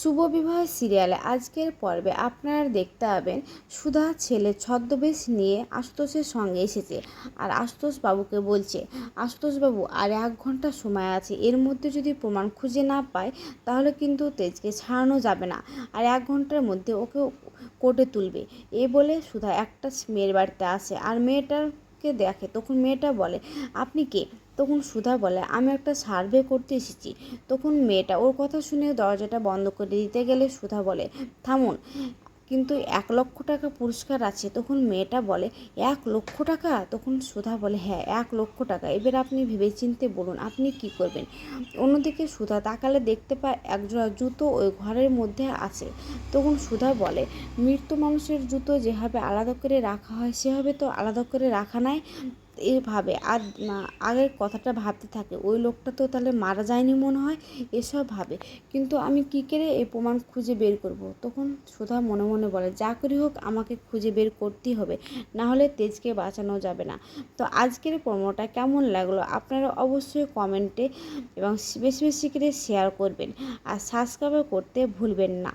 শুভ বিবাহ সিরিয়ালে আজকের পর্বে আপনারা দেখতে পাবেন সুধা ছেলে ছদ্মবেশ নিয়ে আশুতোষের সঙ্গে এসেছে। আর আশুতোষ বাবুকে বলছে আশুতোষ বাবু আর এক ঘণ্টা সময় আছে। এর মধ্যে যদি প্রমাণ খুঁজে না পায় তাহলে কিন্তু তেজকে ছাড়ানো যাবে না। আর এক ঘণ্টার মধ্যে ওকে কোর্টে তুলবে। এ বলে সুধা একটা মেয়ের বাড়িতে আসে। আর মেয়েটাকে দেখে, তখন মেয়েটা বলে, আপনি কে? তখন সুধা বলে, আমি একটা সার্ভে করতে এসেছি। তখন মেয়েটা ওর কথা শুনে দরজাটা বন্ধ করে দিতে গেলে সুধা বলে, থামুন, কিন্তু এক লক্ষ টাকা পুরস্কার আছে। তখন মেয়েটা বলে, এক লক্ষ টাকা? তখন সুধা বলে হ্যাঁ এক লক্ষ টাকা। এবার আপনি ভেবেচিন্তে বলুন, আপনি কি করবেন? অন্যদিকে সুধা তাকালে দেখতে পায় একজোড়া জুতো ওই ঘরের মধ্যে আছে। তখন সুধা বলে, মৃত মানুষের জুতো যেভাবে আলাদা করে রাখা হয়, সেভাবে তো আলাদা করে রাখা নাই। এভাবে। আর আগের কথাটা ভাবতে থাকে, ওই লোকটা তো তাহলে মারা যায়নি মনে হয়? এসব ভাবে। কিন্তু আমি কী করে এই প্রমাণ খুঁজে বের করব? তখন সুধা মনে মনে বলে, যা করি হোক, আমাকে খুঁজে বের করতেই হবে। না হলে তেজকে বাঁচানো যাবে না। তো আজকের প্রমোটা কেমন লাগল? আপনারা অবশ্যই কমেন্টে এবং বেশি বেশি করে শেয়ার করবেন। আর সাবস্ক্রাইব করতে ভুলবেন না।